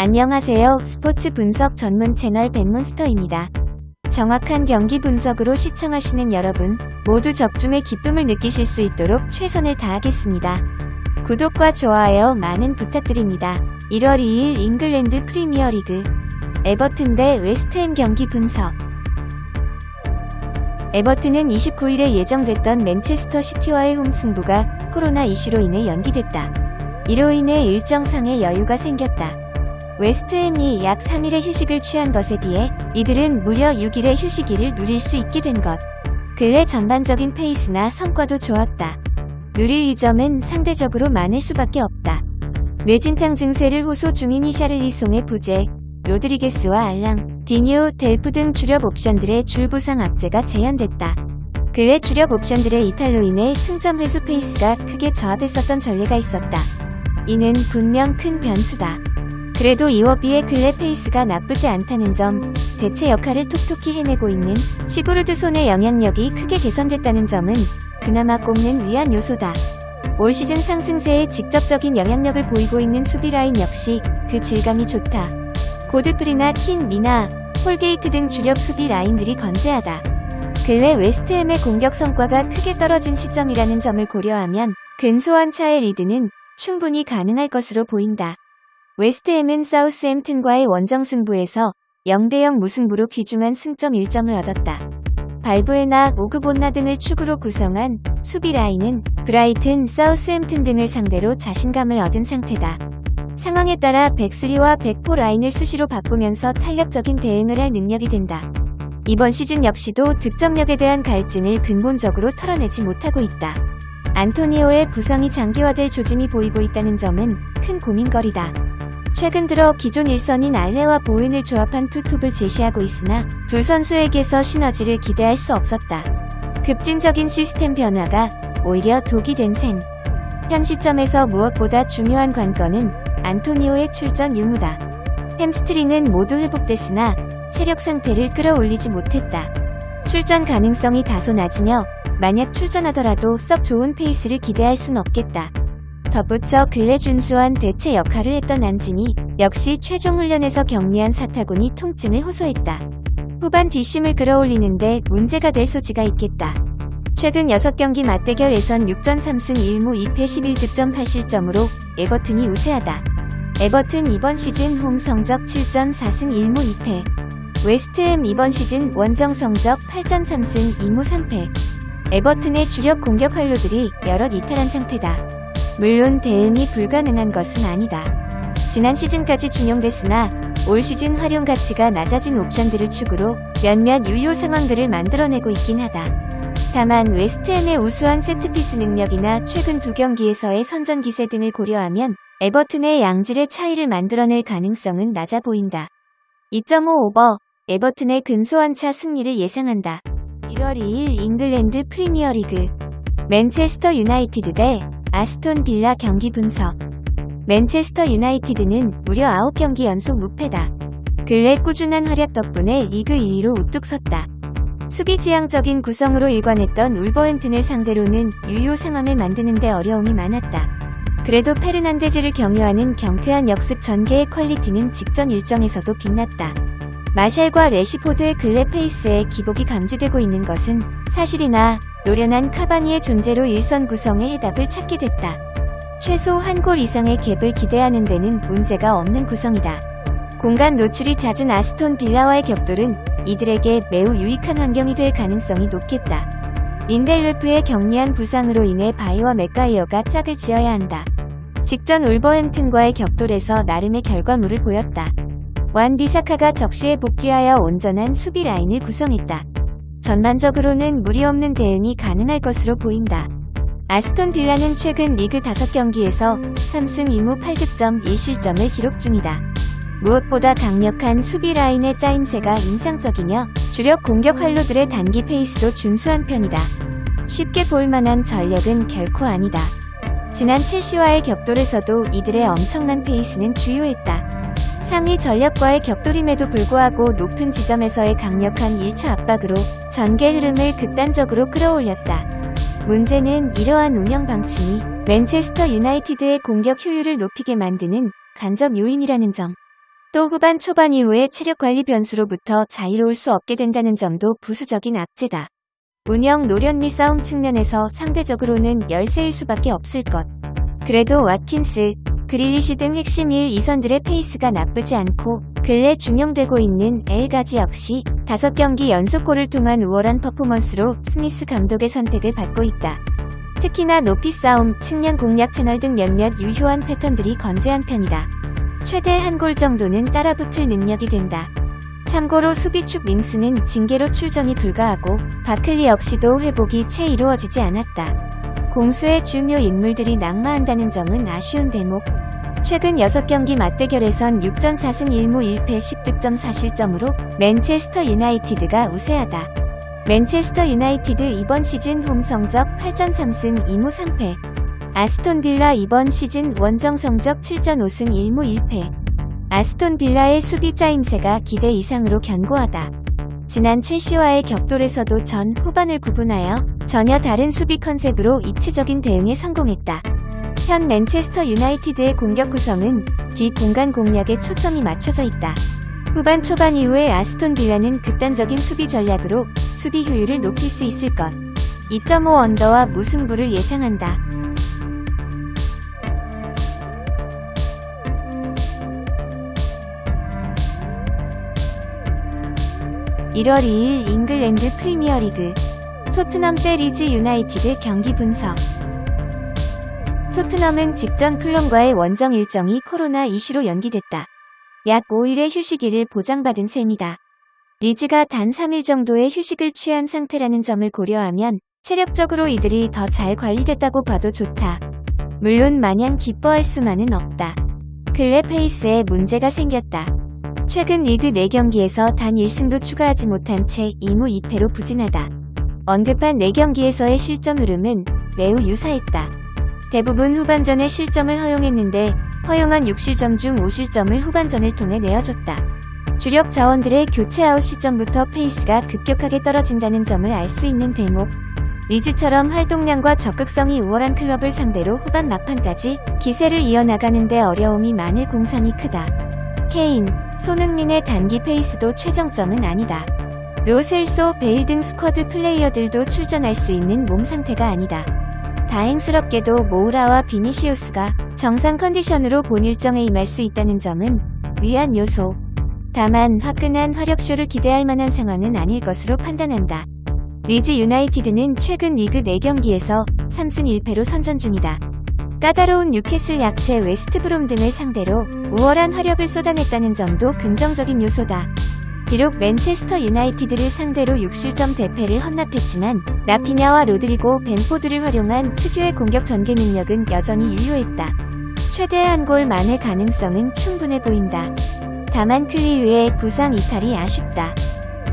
안녕하세요. 스포츠 분석 전문 채널 벤몬스터입니다. 정확한 경기 분석으로 시청하시는 여러분 모두 적중의 기쁨을 느끼실 수 있도록 최선을 다하겠습니다. 구독과 좋아요 많은 부탁드립니다. 1월 2일 잉글랜드 프리미어리그 에버튼 대 웨스트햄 경기 분석 에버튼은 29일에 예정됐던 맨체스터 시티와의 홈 승부가 코로나 이슈로 인해 연기됐다. 이로 인해 일정상의 여유가 생겼다. 웨스트햄이 약 3일의 휴식을 취한 것에 비해 이들은 무려 6일의 휴식일을 누릴 수 있게 된 것. 근래 전반적인 페이스나 성과도 좋았다. 누릴 이점은 상대적으로 많을 수밖에 없다. 뇌진탕 증세를 호소 중인 히샤를리송의 부재, 로드리게스와 알랑, 디니오, 델프 등 주력 옵션들의 줄부상 악재가 재현됐다. 근래 주력 옵션들의 이탈로 인해 승점 회수 페이스가 크게 저하됐었던 전례가 있었다. 이는 분명 큰 변수다. 그래도 이워비의 근래 페이스가 나쁘지 않다는 점, 대체 역할을 톡톡히 해내고 있는 시그루드 손의 영향력이 크게 개선됐다는 점은 그나마 꼽는 위안 요소다. 올 시즌 상승세에 직접적인 영향력을 보이고 있는 수비 라인 역시 그 질감이 좋다. 고드프리나 킨, 미나, 홀게이트 등 주력 수비 라인들이 건재하다. 근래 웨스트햄의 공격 성과가 크게 떨어진 시점이라는 점을 고려하면 근소한 차의 리드는 충분히 가능할 것으로 보인다. 웨스트햄은 사우스햄튼과의 원정 승부에서 0대0 무승부로 귀중한 승점 1점을 얻었다. 발부에나 오그본나 등을 축으로 구성한 수비 라인은 브라이튼, 사우스햄튼 등을 상대로 자신감을 얻은 상태다. 상황에 따라 백스리와 백포 라인을 수시로 바꾸면서 탄력적인 대응을 할 능력이 된다. 이번 시즌 역시도 득점력에 대한 갈증을 근본적으로 털어내지 못하고 있다. 안토니오의 부상이 장기화될 조짐이 보이고 있다는 점은 큰 고민거리다. 최근 들어 기존 일선인 알레와 보은을 조합한 투톱을 제시하고 있으나 두 선수에게서 시너지를 기대할 수 없었다. 급진적인 시스템 변화가 오히려 독이 된 셈. 현 시점에서 무엇보다 중요한 관건은 안토니오의 출전 유무다. 햄스트링은 모두 회복됐으나 체력 상태를 끌어올리지 못했다. 출전 가능성이 다소 낮으며 만약 출전하더라도 썩 좋은 페이스를 기대할 순 없겠다. 덧붙여 근래 준수한 대체 역할을 했던 안진이 역시 최종 훈련에서 격리한 사타구니 통증을 호소했다. 후반 뒷심을 끌어올리는데 문제가 될 소지가 있겠다. 최근 6경기 맞대결 예선 6전 3승 1무 2패 11득점 8실점으로 에버튼이 우세하다. 에버튼 이번 시즌 홈 성적 7전 4승 1무 2패. 웨스트햄 이번 시즌 원정 성적 8전 3승 2무 3패. 에버튼의 주력 공격 활로들이 여럿 이탈한 상태다. 물론 대응이 불가능한 것은 아니다. 지난 시즌까지 준용됐으나 올 시즌 활용 가치가 낮아진 옵션들을 축으로 몇몇 유효 상황들을 만들어내고 있긴 하다. 다만 웨스트햄의 우수한 세트피스 능력이나 최근 두 경기에서의 선전 기세 등을 고려하면 에버튼의 양질의 차이를 만들어낼 가능성은 낮아 보인다. 2.5 오버 에버튼의 근소한 차 승리를 예상한다. 1월 2일 잉글랜드 프리미어리그 맨체스터 유나이티드 대 아스톤 빌라 경기 분석 맨체스터 유나이티드는 무려 9경기 연속 무패다. 근래 꾸준한 활약 덕분에 리그 2위로 우뚝 섰다. 수비 지향적인 구성으로 일관했던 울버햄튼을 상대로는 유효 상황을 만드는 데 어려움이 많았다. 그래도 페르난데즈를 경유하는 경쾌한 역습 전개의 퀄리티는 직전 일정에서도 빛났다. 마샬과 레시포드의 근래 페이스에 기복이 감지되고 있는 것은 사실이나 노련한 카바니의 존재로 일선 구성의 해답을 찾게 됐다. 최소 한 골 이상의 갭을 기대하는 데는 문제가 없는 구성이다. 공간 노출이 잦은 아스톤 빌라와의 격돌은 이들에게 매우 유익한 환경이 될 가능성이 높겠다. 린델르프의 경미한 부상으로 인해 바이와 맥가이어가 짝을 지어야 한다. 직전 울버햄튼과의 격돌에서 나름의 결과물을 보였다. 완 비사카가 적시에 복귀하여 온전한 수비 라인을 구성했다. 전반적으로는 무리 없는 대응이 가능할 것으로 보인다. 아스톤 빌라는 최근 리그 5경기에서 3승 2무 8득점 1실점을 기록 중이다. 무엇보다 강력한 수비 라인의 짜임새가 인상적이며 주력 공격 활로들의 단기 페이스도 준수한 편이다. 쉽게 볼 만한 전력은 결코 아니다. 지난 첼시와의 격돌에서도 이들의 엄청난 페이스는 주요했다. 상위 전력과의 격돌임에도 불구하고 높은 지점에서의 강력한 1차 압박으로 전개 흐름을 극단적으로 끌어올렸다. 문제는 이러한 운영 방침이 맨체스터 유나이티드의 공격 효율을 높이게 만드는 간접 요인이라는 점. 또 후반 초반 이후에 체력 관리 변수로부터 자유로울 수 없게 된다는 점도 부수적인 악재다. 운영 노련 및 싸움 측면에서 상대적으로는 열세일 수밖에 없을 것. 그래도 와킨스, 그릴리시 등 핵심 1, 2선들의 페이스가 나쁘지 않고 근래 중용되고 있는 엘가지 역시 5경기 연속골을 통한 우월한 퍼포먼스로 스미스 감독의 선택을 받고 있다. 특히나 높이 싸움, 측량 공략 채널 등 몇몇 유효한 패턴들이 건재한 편이다. 최대 한 골 정도는 따라붙을 능력이 된다. 참고로 수비축 밍스는 징계로 출전이 불가하고 바클리 역시도 회복이 채 이루어지지 않았다. 공수의 중요 인물들이 낙마한다는 점은 아쉬운 대목. 최근 6경기 맞대결에선 6전 4승 1무 1패 10득점 4실점으로 맨체스터 유나이티드가 우세하다. 맨체스터 유나이티드 이번 시즌 홈 성적 8전 3승 2무 3패. 아스톤 빌라 이번 시즌 원정 성적 7전 5승 1무 1패. 아스톤 빌라의 수비 짜임새가 기대 이상으로 견고하다. 지난 첼시와의 격돌에서도 전 후반을 구분하여 전혀 다른 수비 컨셉으로 입체적인 대응에 성공했다. 현 맨체스터 유나이티드의 공격 구성은 뒷 공간 공략에 초점이 맞춰져 있다. 후반 초반 이후에 아스톤 빌라는 극단적인 수비 전략으로 수비 효율을 높일 수 있을 것. 2.5 언더와 무승부를 예상한다. (1월 2일) 잉글랜드 프리미어리그 토트넘 대 리즈 유나이티드 경기 분석 토트넘은 직전 플럼과의 원정 일정이 코로나 이슈로 연기됐다. 약 5일의 휴식일을 보장받은 셈이다. 리즈가 단 3일 정도의 휴식을 취한 상태라는 점을 고려하면 체력적으로 이들이 더 잘 관리됐다고 봐도 좋다. 물론 마냥 기뻐할 수만은 없다. 근래 페이스에 문제가 생겼다. 최근 리그 4경기에서 단 1승도 추가하지 못한 채 2무 2패로 부진하다. 언급한 4경기에서의 실점 흐름은 매우 유사했다. 대부분 후반전에 실점을 허용했는데 허용한 6실점 중 5실점을 후반전을 통해 내어줬다. 주력 자원들의 교체 아웃 시점부터 페이스가 급격하게 떨어진다는 점을 알 수 있는 대목. 리즈처럼 활동량과 적극성이 우월한 클럽을 상대로 후반 막판까지 기세를 이어나가는데 어려움이 많을 공산이 크다. 케인, 손흥민의 단기 페이스도 최정점은 아니다. 로셀소, 베일 등 스쿼드 플레이어들도 출전할 수 있는 몸 상태가 아니다. 다행스럽게도 모우라와 비니시우스가 정상 컨디션으로 본 일정에 임할 수 있다는 점은 위안 요소. 다만 화끈한 화력쇼를 기대할 만한 상황은 아닐 것으로 판단한다. 리즈 유나이티드는 최근 리그 4경기에서 3승 1패로 선전 중이다. 까다로운 뉴캐슬 약체 웨스트브롬 등을 상대로 우월한 화력을 쏟아냈다는 점도 긍정적인 요소다. 비록 맨체스터 유나이티드를 상대로 6실점 대패를 헌납했지만 라피냐와 로드리고 벤포드를 활용한 특유의 공격 전개 능력은 여전히 유효했다. 최대 한 골 만의 가능성은 충분해 보인다. 다만 클리유의 부상 이탈이 아쉽다.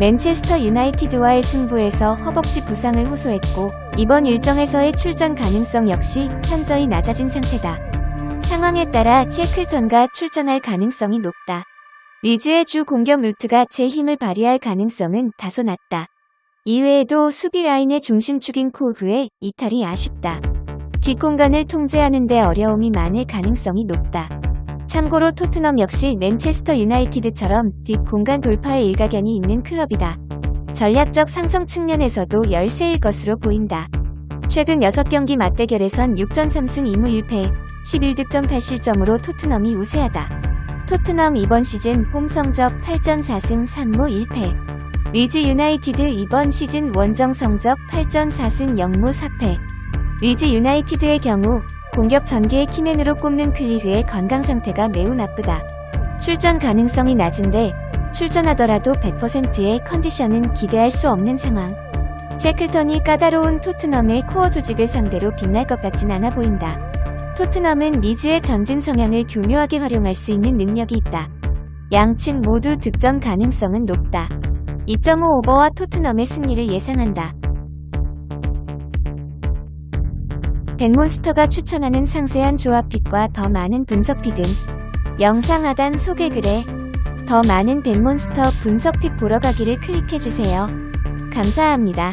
맨체스터 유나이티드와의 승부에서 허벅지 부상을 호소했고 이번 일정에서의 출전 가능성 역시 현저히 낮아진 상태다. 상황에 따라 체클턴과 출전할 가능성이 높다. 리즈의 주 공격 루트가 제 힘을 발휘할 가능성은 다소 낮다. 이외에도 수비 라인의 중심축인 코그의 이탈이 아쉽다. 뒷공간을 통제하는 데 어려움이 많을 가능성이 높다. 참고로 토트넘 역시 맨체스터 유나이티드처럼 뒷공간 돌파에 일가견이 있는 클럽이다. 전략적 상성 측면에서도 열세일 것으로 보인다. 최근 6경기 맞대결에선 6전 3승 2무 1패, 11득점 8실점으로 토트넘이 우세하다. 토트넘 이번 시즌 홈 성적 8전 4승 3무 1패. 리즈 유나이티드 이번 시즌 원정 성적 8전 4승 0무 4패. 리즈 유나이티드의 경우 공격 전개의 키맨으로 꼽는 클리그의 건강 상태가 매우 나쁘다. 출전 가능성이 낮은데 출전하더라도 100%의 컨디션은 기대할 수 없는 상황. 셰클턴이 까다로운 토트넘의 코어 조직을 상대로 빛날 것 같진 않아 보인다. 토트넘은 리즈의 전진 성향을 교묘하게 활용할 수 있는 능력이 있다. 양측 모두 득점 가능성은 높다. 2.5 오버와 토트넘의 승리를 예상한다. 벤몬스터가 추천하는 상세한 조합픽과 더 많은 분석픽은 영상 하단 소개글에 더 많은 벤몬스터 분석픽 보러 가기를 클릭해주세요. 감사합니다.